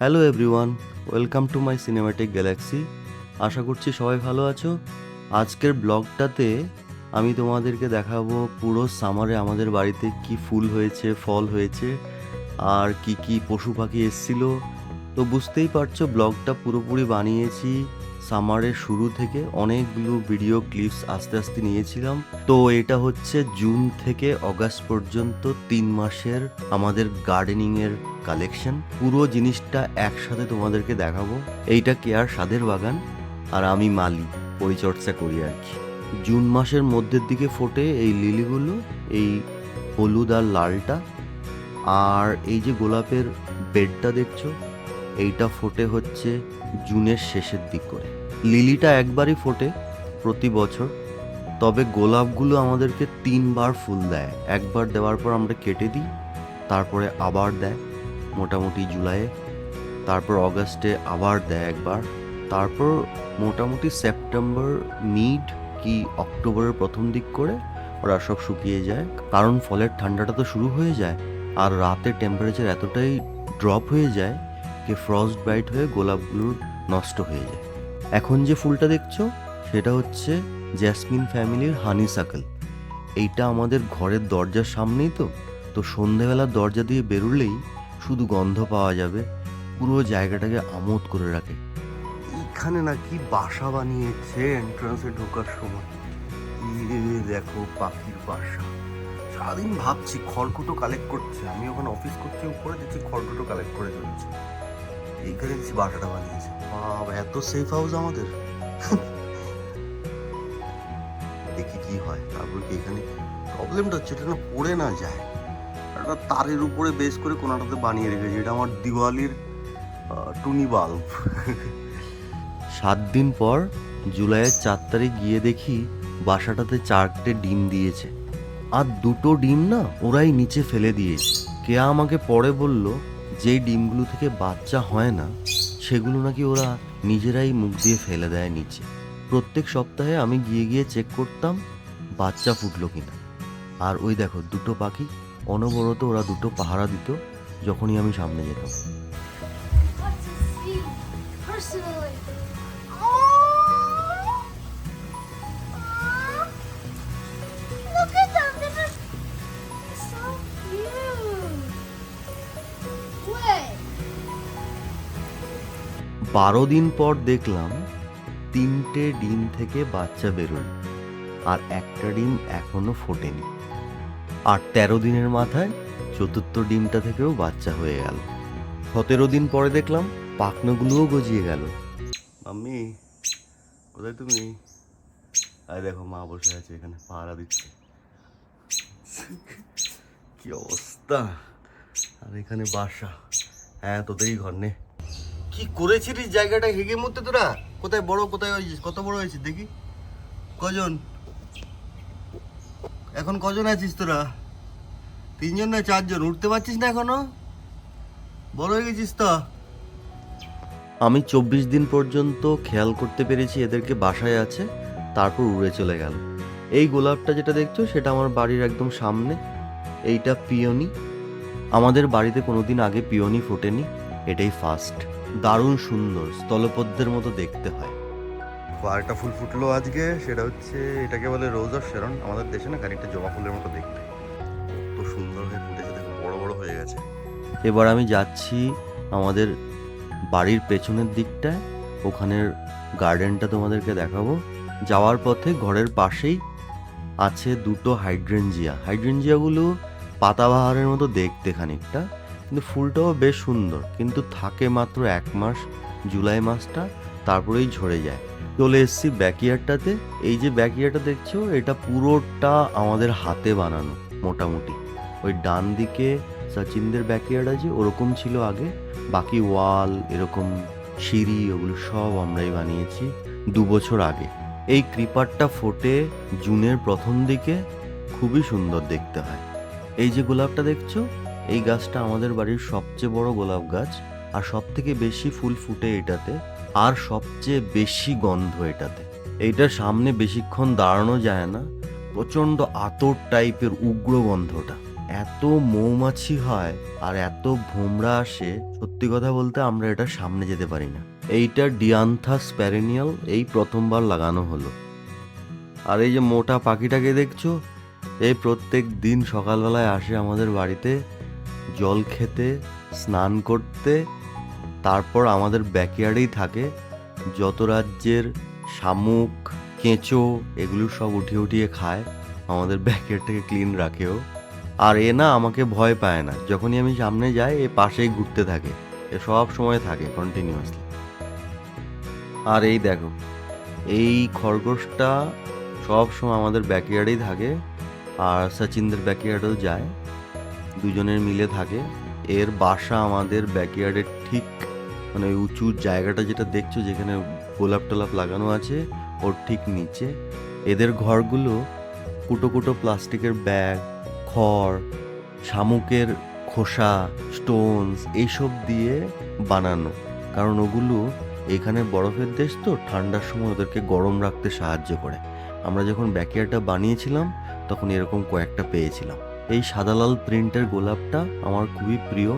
Hello everyone welcome to my cinematic galaxy আশা করছি সবাই ভালো আছো। আজকের ব্লগটাতে আমি তোমাদেরকে দেখাবো পুরো সামারে আমাদের বাড়িতে কি ফুল হয়েছে, ফল হয়েছে, আর কি কি পশু পাখি এসছিল। তো বুঝতেই পারছ, ব্লগটা পুরোপুরি বানিয়েছি। সামারের শুরু থেকে অনেকগুলো ভিডিও ক্লিপস আস্তে আস্তে নিয়েছিলাম। তো এটা হচ্ছে জুন থেকে অগাস্ট পর্যন্ত তিন মাসের আমাদের গার্ডেনিং এর কালেকশন। পুরো জিনিসটা একসাথে তোমাদেরকে দেখাবো। এইটা কেয়ার সাদের বাগান? আর আমি মালি পরিচর্যা করি আর কি। জুন মাসের মধ্যের দিকে ফোটে এই লিলিগুলো, এই হলুদ আর লালটা। আর এই যে গোলাপের বেডটা দেখছ, এইটা ফোটে হচ্ছে জুনের শেষের দিক করে। লিলিটা একবারই ফোটে প্রতি বছর। তবে গোলাপগুলো আমাদেরকে তিনবার ফুল দেয়। একবার দেওয়ার পর আমরা কেটে দিই, তারপরে আবার দেয় মোটামুটি জুলাইয়ে। তারপর অগাস্টে আবার দেয় একবার। তারপর মোটামুটি সেপ্টেম্বর, মিড কি অক্টোবরের প্রথম দিক করে ওরা সব শুকিয়ে যায়। কারণ ফলের ঠান্ডাটা তো শুরু হয়ে যায় আর রাতে টেম্পারেচার এতটাই ড্রপ হয়ে যায় যে ফ্রস্ট বাইট হয়ে গোলাপগুলো নষ্ট হয়ে যায়। এখন যে ফুলটা দেখছ, সেটা হচ্ছে জ্যাসমিন ফ্যামিলির হানি সাকল এইটা আমাদের ঘরের দরজার সামনেই তো তো সন্ধেবেলা দরজা দিয়ে বেরোলেই শুধু গন্ধ পাওয়া যাবে, পুরো জায়গাটাকে আমোদ করে রাখে। এখানে নাকি বাসা বানিয়েছে এন্ট্রান্সে ঢোকার সময়। দেখো পাখির বাসা। সারাদিন ভাবছি খড়কুটো কালেক্ট করছে। আমি ওখানে অফিস করছি, উপরে দেখছি খড়কুটো কালেক্ট করে চলছে। এইখানে দেখছি বাসাটা বানিয়েছে। বাবা এত সেফ হাউস আমাদের। দেখি কি হয়, তারপর কি এখানে প্রবলেমটা হচ্ছে এটা না পড়ে না যায়। একটা তারের উপরে বেস করে কোনাটাতে বানিয়ে রেখেছি। এটা আমার দিওয়ালির টুনি বাল্ব। সাত দিন পর জুলাইয়ের চার তারিখ গিয়ে দেখি বাসাটাতে চারটে ডিম দিয়েছে। আর দুটো ডিম না ওরাই নিচে ফেলে দিয়েছে। কে আমাকে পরে বলল, যেই ডিমগুলো থেকে বাচ্চা হয় না সেগুলো নাকি ওরা নিজেরাই মুখ দিয়ে ফেলে দেয় নিচে। প্রত্যেক সপ্তাহে আমি গিয়ে গিয়ে চেক করতাম বাচ্চা ফুটলো কিনা। আর ওই দেখো, দুটো পাখি অনবরত ওরা দুটো পাহারা দিত যখনই আমি সামনে যেতাম। বারো দিন পর দেখলাম তিনটে ডিম থেকে বাচ্চা বেরোল আর একটা ডিম এখনও ফোটেনি। আর তেরো দিনের মাথায় চতুর্থ ডিমটা থেকেও বাচ্চা হয়ে গেল। সতেরো দিন পরে দেখলাম পাখনাগুলোও গজিয়ে গেল। মাম্মি, কোথায় তুমি? আরে দেখো, মা বসে আছে, এখানে পাহারা দিচ্ছে। কি অবস্থা? আর এখানে বাসা। হ্যাঁ তোদেরই ঘর নে। কি করেছিলিস জায়গাটা? হেগে মধ্যে তোরা? কোথায় বড়, কোথায় হয়েছিস কত বড় হয়েছিস দেখি? কজন? এখন কজন আছিস তোরা? তিনজন না চারজন? উঠতে পারছিস না এখনও? বড় হয়ে গেছিস তো? আমি চব্বিশ দিন পর্যন্ত খেয়াল করতে পেরেছি এদেরকে বাসায় আছে, তারপর উড়ে চলে গেল। এই গোলাপটা যেটা দেখছ, সেটা আমার বাড়ির একদম সামনে। এইটা পিওনি। আমাদের বাড়িতে কোনোদিন আগে পিওনি ফোটেনি, এটাই ফার্স্ট দারুণ সুন্দর স্থলপদ্মের মতো দেখতে হয়। আরেকটা ফুল ফুটলো আজকে সেটা হচ্ছে এটাকে বলে রোজ অফ শেরন আমাদের দেশে না খানিকটা জবা ফুলের মতো দেখতে। কত সুন্দর হয়ে ফুটেছে দেখো বড় বড় হয়ে গেছে। এবার আমি যাচ্ছি আমাদের বাড়ির পেছনের দিকটায়। ওখানের গার্ডেনটা তোমাদেরকে দেখাবো। যাওয়ার পথে ঘরের পাশেই আছে দুটো হাইড্রেনজিয়া। হাইড্রেনজিয়াগুলো পাতাবাহারের মতো দেখতে খানিকটা। কিন্তু ফুলটাও বেশ সুন্দর। কিন্তু থাকে মাত্র এক মাস, জুলাই মাসটা, তারপরেই ঝরে যায়। চলে এসেছি ব্যাকইয়ার্ডটাতে এই যে ব্যাকইয়ার্ডটা দেখছ, এটা পুরোটা আমাদের হাতে বানানো, মোটামুটি। ওই ডান দিকে সচিনদের ব্যাকইয়ার্ড আছে, ওরকম ছিল আগে। বাকি ওয়াল, এরকম সিঁড়ি, ওগুলো সব আমরাই বানিয়েছি দু বছর আগে। এই ক্রিপারটা ফোটে জুনের প্রথম দিকে, খুবই সুন্দর দেখতে হয়। এই যে গোলাপটা দেখছ এই গাছটা আমাদের বাড়ির সবচেয়ে বড় গোলাপ গাছ, আর সব থেকে বেশি ফুল ফুটে এটাতে, আর সবচেয়ে বেশি গন্ধ এটাতে। এইটার সামনে বেশিক্ষণ দাঁড়ানো যায় না, প্রচণ্ড আতর টাইপের উগ্র গন্ধটা। এত মৌমাছি হয় আর এত ভোমরা আসে, সত্যি কথা বলতে আমরা এটা সামনে যেতে পারি না। এইটা ডিয়ান্থাস প্যারেনিয়াল এই প্রথমবার লাগানো হলো। আর এই যে মোটা পাখিটাকে দেখছ, এই প্রত্যেক দিন সকালবেলায় আসে আমাদের বাড়িতে জল খেতে, স্নান করতে, তারপর আমাদের ব্যাকয়ার্ডেই থাকে। যত রাজ্যের শামুক, কেঁচো, এগুলো সব উঠিয়ে উঠিয়ে খায়, আমাদের ব্যাকয়ার্ডটাকে ক্লিন রাখেও। আর এ না আমাকে ভয় পায় না, যখনই আমি সামনে যাই, এ পাশেই ঘুরতে থাকে, এ সব সময় থাকে কন্টিনিউয়াসলি আর এই দেখো, এই খরগোশটা সব সময় আমাদের ব্যাকয়ার্ডেই থাকে, আর সচিনদের ব্যাকয়ার্ডেও যায়। দুজনের মিলে থাকে। এর বাসা আমাদের ব্যাকয়ার্ডের ঠিক মানে ওই উঁচু জায়গাটা যেটা দেখছ যেখানে গোলাপ টোলাপ লাগানো আছে, ওর ঠিক নিচে। এদের ঘরগুলো কুটো কুটো প্লাস্টিকের ব্যাগ, খড়, শামুকের খোসা স্টোনস এইসব দিয়ে বানানো। কারণ ওগুলো এখানে বরফের দেশ তো, ঠান্ডার সময় ওদেরকে গরম রাখতে সাহায্য করে। আমরা যখন ব্যাকয়ার্ডটা বানিয়েছিলাম, তখন এরকম কয়েকটা পেয়েছিলাম। এই সাদা লাল প্রিন্টের গোলাপটা আমার খুবই প্রিয়।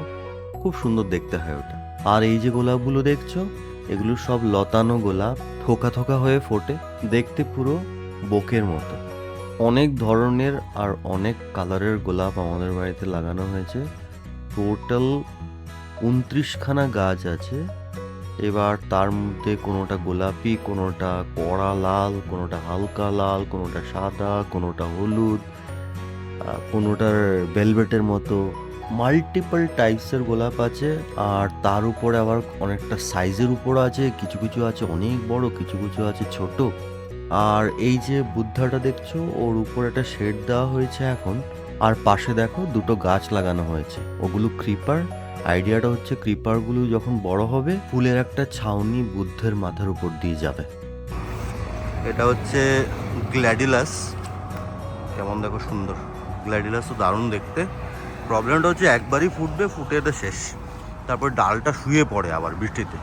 খুব সুন্দর দেখতে হয় ওটা। আর এই যে গোলাপগুলো দেখছ, এগুলো সব লতানো গোলাপ, থোকা থোকা হয়ে ফোটে, দেখতে পুরো বোকের মতো। অনেক ধরনের আর অনেক কালারের গোলাপ আমাদের বাড়িতে লাগানো হয়েছে। টোটাল উনত্রিশখানা গাছ আছে। এবার তার মধ্যে কোনোটা গোলাপি, কোনোটা কড়া লাল, কোনোটা হালকা লাল, কোনোটা সাদা, কোনোটা হলুদ। কোনোটার ভেলভেটের মতো মাল্টিপল টাইপসের গোলাপ আছে, আর তার উপরে আবার অনেকটা সাইজের উপর আছে, কিছু কিছু আছে অনেক বড়, কিছু কিছু আছে ছোট। আর এই যে বুদ্ধাটা দেখছ, ওর উপর একটা শেড দেওয়া হয়েছে এখন, আর পাশে দেখো দুটো গাছ লাগানো হয়েছে। ওগুলো ক্রিপার আইডিয়াটা হচ্ছে ক্রিপারগুলো যখন বড় হবে, ফুলের একটা ছাউনি বুদ্ধের মাথার উপর দিয়ে যাবে। এটা হচ্ছে গ্ল্যাডিলাস। কেমন দেখো সুন্দর। গ্ল্যাডিলাস তো দারুণ দেখতে। প্রবলেমটা হচ্ছে একবারই ফুটবে, ফুটে এটা শেষ। তারপর ডালটা শুয়ে পড়ে আবার বৃষ্টিতে।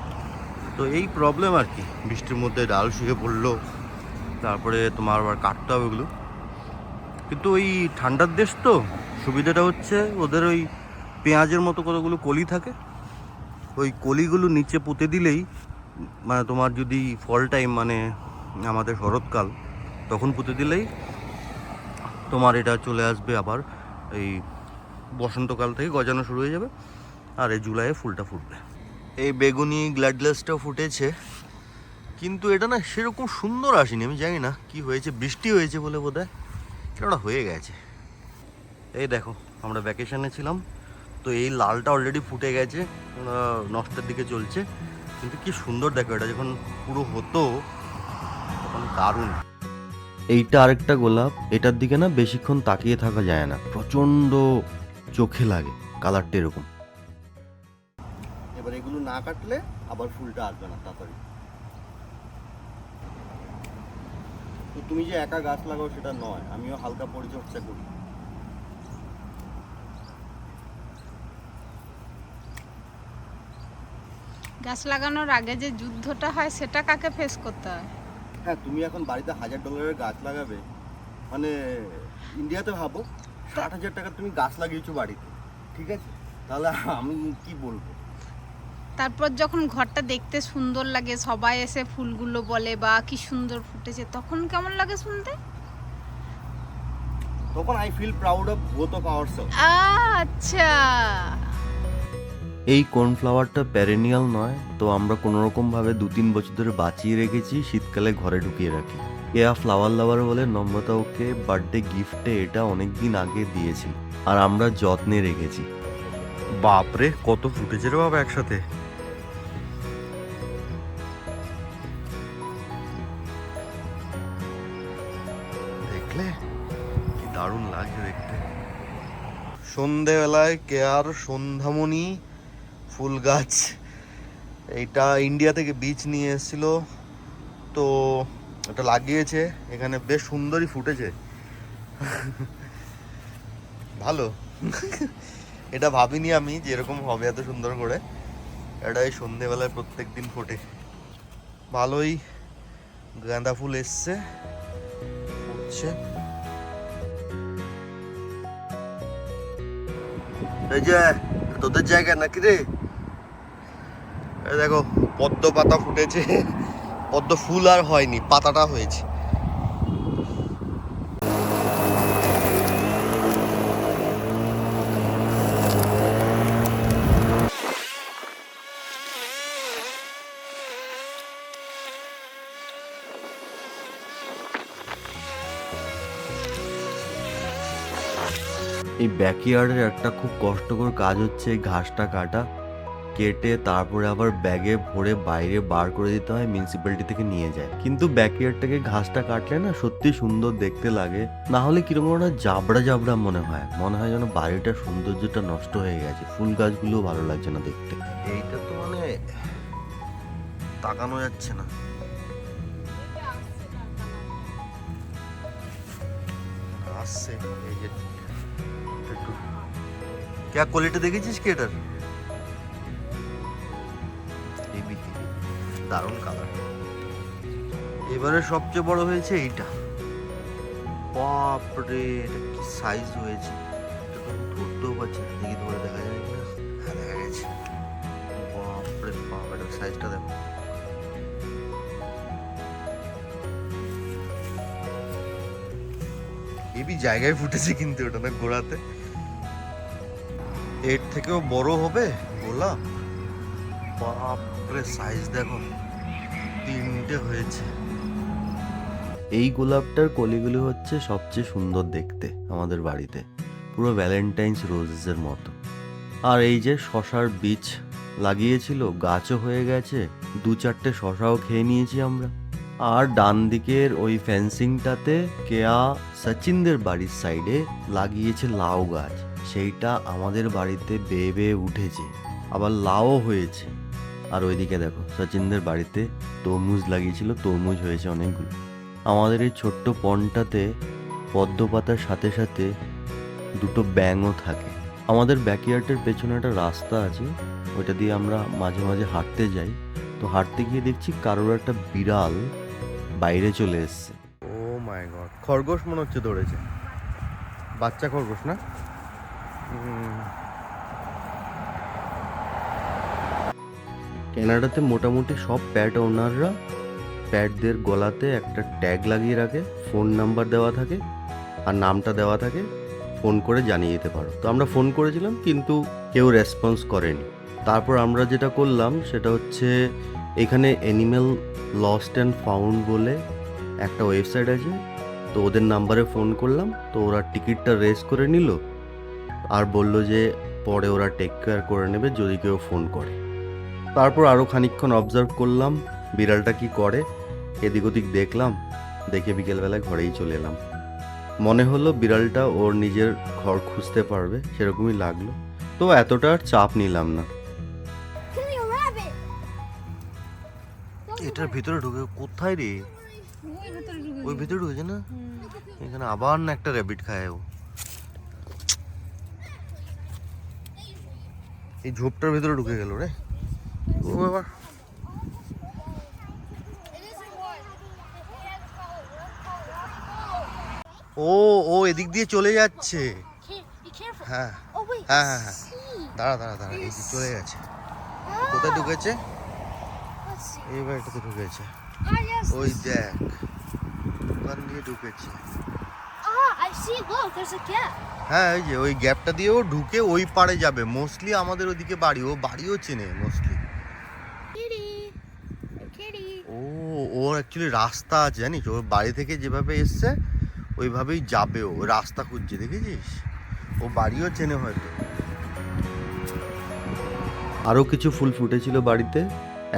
তো এই প্রবলেম আর কি, বৃষ্টির মধ্যে ডাল শুয়ে পড়ল। তারপরে তোমার আবার কাটতে হবে ওগুলো। কিন্তু ওই ঠান্ডার দেশ তো, সুবিধাটা হচ্ছে ওদের ওই পেঁয়াজের মতো কতগুলো কলি থাকে। ওই কলিগুলো নিচে পুঁতে দিলেই মানে তোমার যদি ফল টাইম মানে আমাদের শরৎকাল, তখন পুঁতে দিলেই তোমার এটা চলে আসবে আবার এই বসন্তকাল থেকে গজানো শুরু হয়ে যাবে আর এই জুলাইয়ে ফুলটা ফুটবে। এই বেগুনি গ্ল্যাডলেসটাও ফুটেছে, কিন্তু এটা না সেরকম সুন্দর আসেনি, আমি জানি না কি হয়েছে, বৃষ্টি হয়েছে বলে বোধ হয় হয়ে গেছে। এই দেখো, আমরা ভ্যাকেশনে ছিলাম, তো এই লালটা অলরেডি ফুটে গেছে নষ্টের দিকে চলছে, কিন্তু কি সুন্দর দেখো এটা, যখন পুরো হতো, তখন দারুণ। এইটা আরেকটা গোলাপ এটার দিকে না বেশিক্ষণ তাকিয়ে থাকা যায় না। প্রচণ্ড চোখে লাগে কালারটা এরকম। এবার এগুলো না কাটলে আবার ফুলটা আসবে না তাড়াতাড়ি। তো তুমি যে একা গাছ লাগাও সেটা নয় আমিও হালকা পরিচর্যা করি। গাছ লাগানোর আগে যে যুদ্ধটা হয় সেটা কাকে ফেস করতে হয়? হ্যাঁ তুমি এখন বাড়িতে হাজার ডলারের গাছ লাগাবে মানে ইন্ডিয়াতে ভাবো ষাট হাজার টাকা তুমি গাছ লাগিয়েছো বাড়িতে ঠিক আছে? তাহলে আমি কি বলব? তারপর যখন ঘরটা দেখতে সুন্দর লাগে সবাই এসে ফুলগুলো বলে বা কি সুন্দর ফুটেছে তখন কেমন লাগে শুনতে? তখন I feel proud of both of our আচ্ছা। এই কর্নফ্লাওয়ারটা প্যারেনিয়াল নয়, তো আমরা কোনো রকম ভাবে দু তিন বছর ধরে বাঁচিয়ে রেখেছি, শীতকালে ঘরে ঢুকিয়ে রাখি। কেয়া ফ্লাওয়ার লাভার বলে নম্রতা ওকে বার্থডে গিফটে এটা অনেক দিন আগে দিয়েছি আর আমরা যত্নে রেখেছি। বাপরে, কত ফুটেছে রে বাবা একসাথে? দেখলে? কি দারুণ লাগছে দেখতে। সন্ধেবেলায় কেয়ার সন্ধ্যামণি ফুল গাছ। এইটা ইন্ডিয়া থেকে বীজ নিয়ে এসেছিল। তো এটা লাগিয়েছে। এখানে বেশ সুন্দরই ফুটেছে। ভালো। এটা ভাবিনি আমি যে এরকম হবে এত সুন্দর করে। এটা এই সন্ধেবেলায় প্রত্যেক দিন ফোটে। ভালোই গাঁদা ফুল এসছে। ফুটছে। এই যে, তোদের জায়গা নাকি রে? দেখো, পদ্ম পাতা ফুটেছে। পদ্ম ফুল আর হয়নি, পাতাটা হয়েছে। এই ব্যাকইয়ার্ডের একটা খুব কষ্টকর কাজ হচ্ছে এই ঘাসটা কাটা। কেটে তারপরে আবার ব্যাগে ভরে বাইরে বার করে দিতে হয় মিউনিসিপ্যালিটি থেকে নিয়ে যায় কিন্তু ব্যাকইয়ার্ডটাকে ঘাসটা কাটলে না সত্যি সুন্দর দেখতে লাগে না হলে কিরকম একটা জাবড়া জাবড়া মনে হয় মনে হয় যেন বাড়িটার সৌন্দর্যটা নষ্ট হয়ে গেছে ফুল গাছগুলো ভালো লাগছে না দেখতে এইটা তো মানে তাকানো যাচ্ছে না আসছে এই যে একটু क्या क्वालिटी দেখেছিস কি এটার দারুণ কালার এবারে সবচেয়ে বড় হয়েছে এইটা। বাপরে, এটা কি সাইজ হয়েছে? ধরতেও পারছি না, দেখি ধরে দেখা যায় কিনা। হ্যাঁ দেখা গেছে। বাপরে, বাপ এটার সাইজটা দেখো। হেভি জায়গায় ফুটেছে কিন্তু ওটা না গোড়াতে? এর থেকেও বড় হবে গোলাপ? বাপরে সাইজ দেখো। তিনটে হয়েছে। এই গোলাপটার কলিগুলো হচ্ছে সবচেয়ে সুন্দর দেখতে আমাদের বাড়িতে। পুরো ভ্যালেন্টাইন্স রোজেসের মতো। আর এই যে শশার বীজ লাগিয়েছিল, গাছও হয়ে গেছে, দু চারটে শশাও খেয়ে নিয়েছি আমরা। আর ডান দিকের ওই ফেন্সিংটাতে কেয়া সচিনদের বাড়ির সাইডে লাগিয়েছে লাউ গাছ। সেইটা আমাদের বাড়িতে বেয়ে বেয়ে উঠেছে। আবার লাউও হয়েছে। আর ওইদিকে দেখো, সচিনদের বাড়িতে তরমুজ লাগিয়েছিল, তরমুজ হয়েছে অনেকগুলো। আমাদের এই ছোট্ট পনটাতে পদ্ম পাতার সাথে সাথে দুটো ব্যাঙও থাকে। আমাদের ব্যাকইয়ার্ডের পেছনে একটা রাস্তা আছে, ওইটা দিয়ে আমরা মাঝে মাঝে হাঁটতে যাই। তো হাঁটতে গিয়ে দেখছি কারোর একটা বিড়াল বাইরে চলে এসছে। ও মাই গড, খরগোশ মনে হচ্ছে ধরেছে। বাচ্চা খরগোশ না? উম। কানাডাতে মোটামুটি সব প্যাট ওনাররা প্যাটদের গলাতে একটা ট্যাগ লাগিয়ে রাখে, ফোন নাম্বার দেওয়া থাকে আর নামটা দেওয়া থাকে, ফোন করে জানিয়ে দিতে পারো। তো আমরা ফোন করেছিলাম কিন্তু কেউ রেসপন্স করেনি। তারপর আমরা যেটা করলাম সেটা হচ্ছে এখানে অ্যানিম্যাল লস্ট অ্যান্ড ফাউন্ড বলে একটা ওয়েবসাইট আছে। তো ওদের নাম্বারে ফোন করলাম, তো ওরা টিকিটটা রেস করে নিল আর বলল যে পরে ওরা টেক কেয়ার করে নেবে যদি কেউ ফোন করে। তারপর আরও খানিকক্ষণ অবজার্ভ করলাম বিড়ালটা কি করে? এদিক ওদিক দেখলাম দেখে বিকেলবেলায় ঘরেই চলে এলাম। মনে হলো বিড়ালটা ওর নিজের ঘর খুঁজতে পারবে সেরকমই লাগল। তো এতটা আর চাপ নিলাম না. এটার ভিতরে ঢুকে কোথায় রে? ওই ওই ভিতরে ঢুকেছে না? এখানে আবার না একটা র্যাবিট খায় ও? এই ঝোপটার ভিতরে ঢুকে গেল রে। ও বাবা ও ও এদিক দিয়ে চলে যাচ্ছে. হ্যাঁ। হ্যাঁ হ্যাঁ হ্যাঁ। দাঁড়া দাঁড়া দাঁড়া, এই চলে গেছে। কোথায় ঢুকেছে? Let's see. এই বাড়িটাতে ঢুকেছে। ওই দেখ, ওখান দিয়ে ঢুকেছে. হ্যাঁ ওই যে ওই গ্যাপটা দিয়েও ঢুকে ওই পারে যাবে। মোস্টলি আমাদের ওদিকে বাড়ি, ও বাড়িও চেনে মোস্টলি ওর অ্যাকচুয়ালি রাস্তা আছে, জানিস? ওর বাড়ি থেকে যেভাবে এসছে, ওইভাবেই যাবে ও। রাস্তা খুঁজছে, দেখেছিস? ও বাড়িও চেনে হয়তো। আরও কিছু ফুল ফুটেছিল বাড়িতে।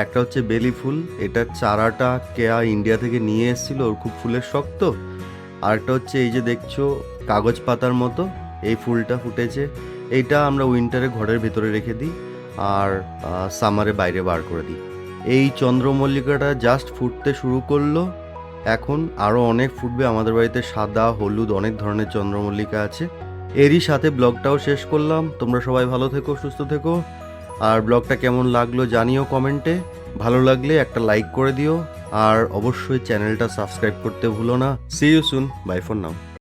একটা হচ্ছে বেলি ফুল এটার চারাটা কেয়া ইন্ডিয়া থেকে নিয়ে এসেছিল, ওর খুব ফুলের শক্ত আরেকটা হচ্ছে এই যে দেখছ, কাগজ পাতার মতো, এই ফুলটা ফুটেছে। এইটা আমরা উইন্টারে ঘরের ভেতরে রেখে দিই, আর সামারে বাইরে বার করে দিই। এই চন্দ্রমল্লিকাটা জাস্ট ফুটতে শুরু করল। এখন আরও অনেক ফুটবে। আমাদের বাড়িতে সাদা, হলুদ অনেক ধরনের চন্দ্রমল্লিকা আছে। এরই সাথে ব্লগটাও শেষ করলাম। তোমরা সবাই ভালো থেকো, সুস্থ থেকো। আর ব্লগটা কেমন লাগল জানিও কমেন্টে। ভালো লাগলে একটা লাইক করে দিও। আর অবশ্যই চ্যানেলটা সাবস্ক্রাইব করতে ভুলো না। See you soon bye for now